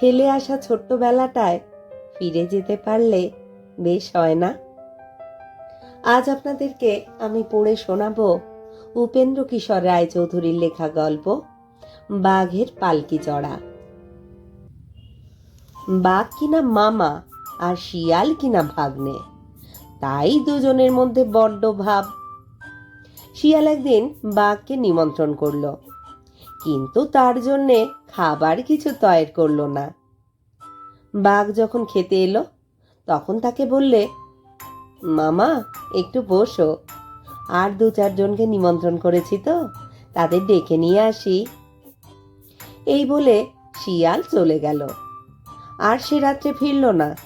ফেলে আসা ছোট্টবেলাটায় ফিরে যেতে পারলে বেশ হয় না? আজ আপনাদেরকে আমি পড়ে শোনাবো উপেন্দ্র কিশোর রায়চৌধুরীর লেখা গল্প, বাঘের পালকি চড়া বাঘ কিনা মামা আর শিয়াল কিনা ভাগ্নে, তাই দুজনের মধ্যে বড্ড ভাব। শিয়াল একদিন বাঘকে নিমন্ত্রণ করল। কিন্তু তার জন্যে খাবার কিছু তৈরি করল না। বাঘ যখন খেতে এলো, তখন তাকে বললে, মামা, একটু বসো। আর দু চারজনকে নিমন্ত্রণ করেছি তো, তাদের ডেকে নিয়ে আসি। এই বলে শিয়াল চলে গেল। আর সে রাত্রে ফিরল না।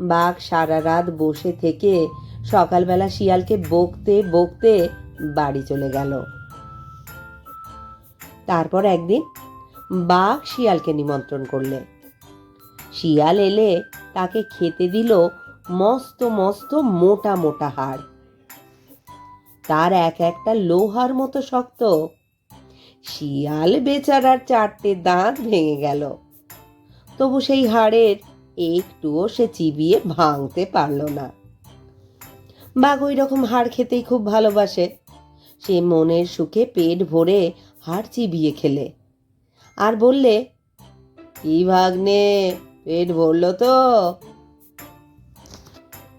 বাঘ সারা রাত বসে থেকে সকালবেলা শিয়ালকে বকতে বকতে বাড়ি চলে গেল। তারপর একদিন বাঘ শিয়ালকে নিমন্ত্রণ করলে। শিয়াল এলে তাকে খেতে দিল মস্ত মস্ত মোটা মোটা হাড়। তার এক একটা লোহার মতো শক্ত। শিয়াল বেচারার চারটে দাঁত ভেঙে গেল। তবু সেই হাড়ের একটুও সে চিবিয়ে ভাঙতে পারল না। বাঘ ওই রকম হাড় খেতেই খুব ভালোবাসে। সে মনের সুখে পেট ভরে হাড় চিবিয়ে খেলে। আর বললে, কি ভাগ্নে, পেট ভরল তো?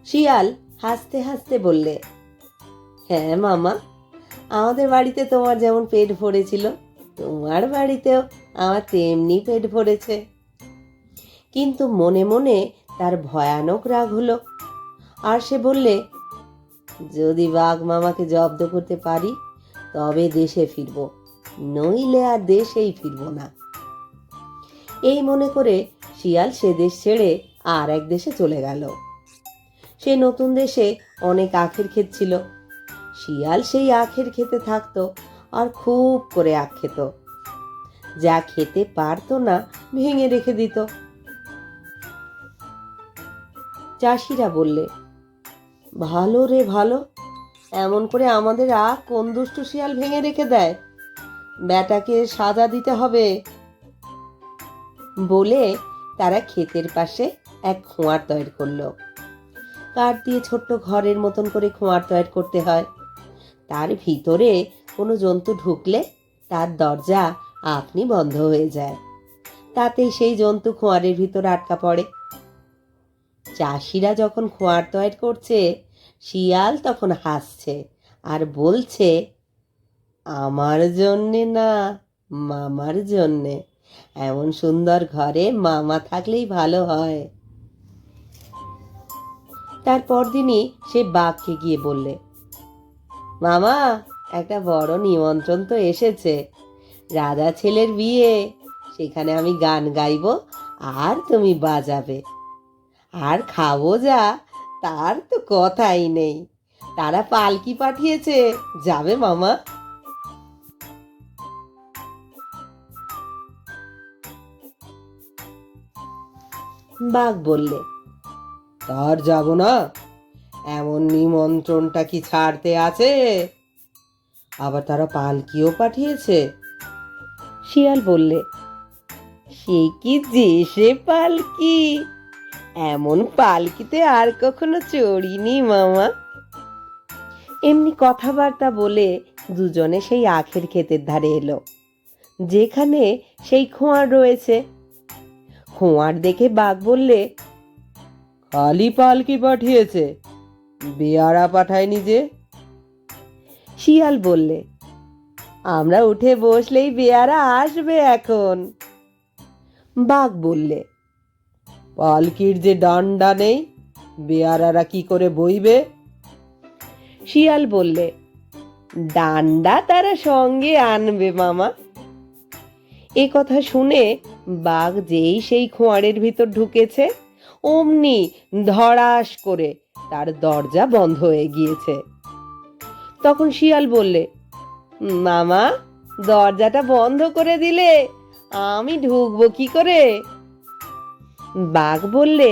শিয়াল হাসতে হাসতে বললে হ্যাঁ মামা, আমাদের বাড়িতে তোমার যেমন পেট ভরেছিল, তোমার বাড়িতেও আমার তেমনি পেট ভরেছে। কিন্তু মনে মনে তার ভয়ানক রাগ হলো। আর সে বললে, যদি বাঘ মামাকে জব্দ করতে পারি, তবে দেশে ফিরব। নইলে আর দেশেই ফিরব না। এই মনে করে শিয়াল সে দেশ ছেড়ে আর এক দেশে চলে গেল। সে নতুন দেশে অনেক আখের ক্ষেত ছিল। শিয়াল সেই আখের খেতে থাকতো আর খুব করে আখ খেত। যা খেতে পারতো না ভেঙে রেখে দিত। চাষিরা বললে, ভালো রে ভালো, এমন করে আমাদের আখ কোন দুষ্টু শিয়াল ভেঙে রেখে দেয়? ব্যাটাকে সাজা দিতে হবে। বলে তারা ক্ষেতের পাশে এক খোঁয়ার তৈরি করল। কাঠ দিয়ে ছোট্ট ঘরের মতন করে খোঁয়ার তৈরি করতে হয়। তার ভিতরে কোনো জন্তু ঢুকলে তার দরজা আপনি বন্ধ হয়ে যায়। তাতেই সেই জন্তু খোঁয়ারের ভিতর আটকা পড়ে। চাষিরা যখন খোঁয়ার তৈরি করছে, শিয়াল তখন হাসছে আর বলছে আমার জন্যে না, মামার জন্যে। এমন সুন্দর ঘরে মামা থাকলেই ভালো হয়। তারপর দিনই সে বাঘকে গিয়ে বললে, মামা, একটা বড় নিমন্ত্রণ তো এসেছে। রাজা ছেলের বিয়ে, সেখানে আমি গান গাইবো আর তুমি বাজাবে। আর খাব যা, তার তো কথাই নেই। তারা পালকি পাঠিয়েছে, যাবে মামা? বাঘ বললে, তার যাব না। এমন নিমন্ত্রণটা কি ছাড়তে আছে? আবার তারা পালকিও পাঠিয়েছে। শিয়াল বললে, সে কি যে সে পালকি? এমন পালকিতে আর কখনো চড়িনি, মামা। এমনি কথাবার্তা বলে দুজনে সেই আখের ক্ষেতের ধারে এলো, যেখানে সেই খোঁয়ার রয়েছে। খোঁয়ার দেখে বাঘ বললে, খালি পালকি পাঠিয়েছে, বেয়ারা পাঠায়নি যে। শিয়াল বললে, আমরা উঠে বসলেই বেয়ারা আসবে এখন। বাঘ বললে, পালকির যে ডান্ডা নেই, বেয়ারারা কি করে বইবে? শিয়াল বললে, ডান্ডা তারা সঙ্গে আনবে মামা। এ কথা শুনে বাঘ যেই সেই খোঁয়ারের ভিতর ঢুকেছে, অমনি ধড়াস করে তার দরজা বন্ধ হয়ে গিয়েছে। তখন শিয়াল বললে, মামা, দরজাটা বন্ধ করে দিলে আমি ঢুকবো কি করে? বাঘ বললে,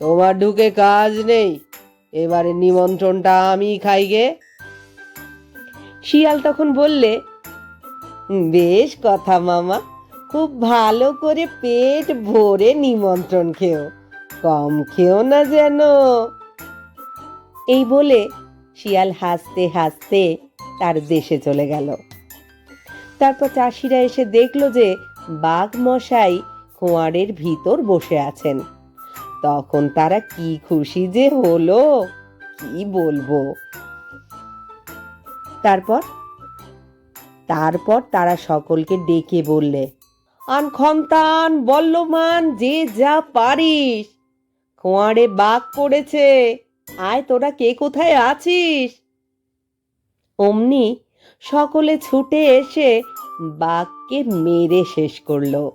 তোমার ঢুকে কাজ নেই, এবারে নিমন্ত্রণটা আমি খাই গে। শিয়াল তখন বললে, বেশ কথা মামা খুব ভালো করে পেট ভরে নিমন্ত্রণ খেও, কম খেও না যেন। এই বলে শিয়াল হাসতে হাসতে তার দেশে চলে গেল। তারপর চাষিরা এসে দেখল যে বাঘ মশাই খোঁয়ারের ভিতর বসে আছেন। তখন তারা কি খুশি যে হলো, কি বলব? তারপর তারপর তারা সকলকে ডেকে বললে আন খন্তান বল্লমান যে যা পারিস। খোঁয়ারে বাঘ করেছে আয়, তোরা কে কোথায় আছিস? অমনি সকলে ছুটে এসে বাঘকে মেরে শেষ করল।